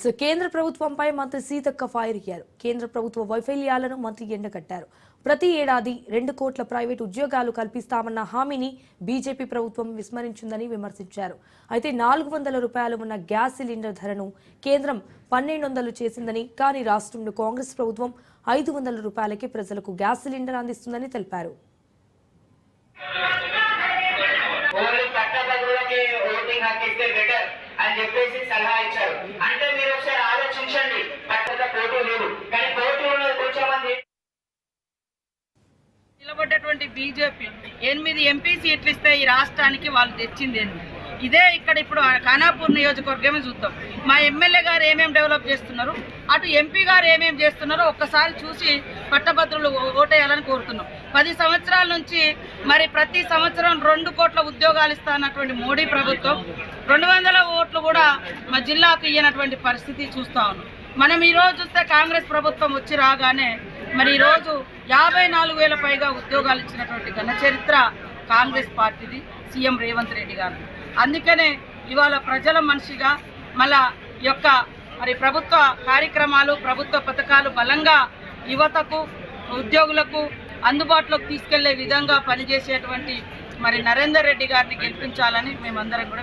So కేంద్ర ప్రభుత్వంపై మంత్రి సీతక్క ఫైర్ అయ్యారు. కేంద్ర ప్రభుత్వ వైఫల్యాలను మంత్రి ఎండగట్టారు. ప్రతి ఏడాది రెండు కోట్ల ప్రైవేటు ఉద్యోగాలు కల్పిస్తామన్న హామీని బీజేపీ ప్రభుత్వం విస్మరించిందని విమర్శించారు. అయితే నాలుగు వందల రూపాయలు ఉన్న గ్యాస్ సిలిండర్ ధరను కేంద్రం పన్నెండు వందలు చేసిందని కానీ రాష్ట్రంలో కాంగ్రెస్ ప్రభుత్వం ఐదు వందల రూపాయలకే ప్రజలకు గ్యాస్ సిలిండర్ అందిస్తుందని తెలిపారు. అని చెప్పేసి సలహా ఇచ్చారు. నిలబడ్డటువంటి బీజేపీ ఎనిమిది ఎంపీ సీట్లు ఇస్తే ఈ రాష్ట్రానికి వాళ్ళు తెచ్చింది ఏంది? ఇదే ఇక్కడ ఇప్పుడు ఖానాపూర్ నియోజకవర్గమే చూద్దాం. మా ఎమ్మెల్యే గారు ఏమేమి డెవలప్ చేస్తున్నారు? అటు ఎంపీ గారు ఏమేమి చేస్తున్నారో ఒక్కసారి చూసి పట్టభద్రులు ఓటేయాలని కోరుతున్నాం. పది సంవత్సరాల నుంచి మరి ప్రతి సంవత్సరం రెండు కోట్ల ఉద్యోగాలు ఇస్తానటువంటి మోడీ ప్రభుత్వం రెండు వందల ఓట్లు కూడా మా జిల్లాకు ఇయ్యనటువంటి పరిస్థితి చూస్తా ఉన్నాం. మనం ఈరోజు చూస్తే కాంగ్రెస్ ప్రభుత్వం వచ్చి రాగానే మరి ఈ రోజు యాభై నాలుగు వేల పైగా ఉద్యోగాలు ఇచ్చినటువంటి ఘన చరిత్ర కాంగ్రెస్ పార్టీది సీఎం రేవంత్ రెడ్డి గారు. అందుకనే ఇవాళ ప్రజల మనిషిగా మళ్ళా యొక్క మరి ప్రభుత్వ కార్యక్రమాలు ప్రభుత్వ పథకాలు బలంగా యువతకు ఉద్యోగులకు అందుబాటులోకి తీసుకెళ్ళే విధంగా పనిచేసేటువంటి మరి నరేందర్ రెడ్డి గారిని గెలిపించాలని మేమందరం కూడా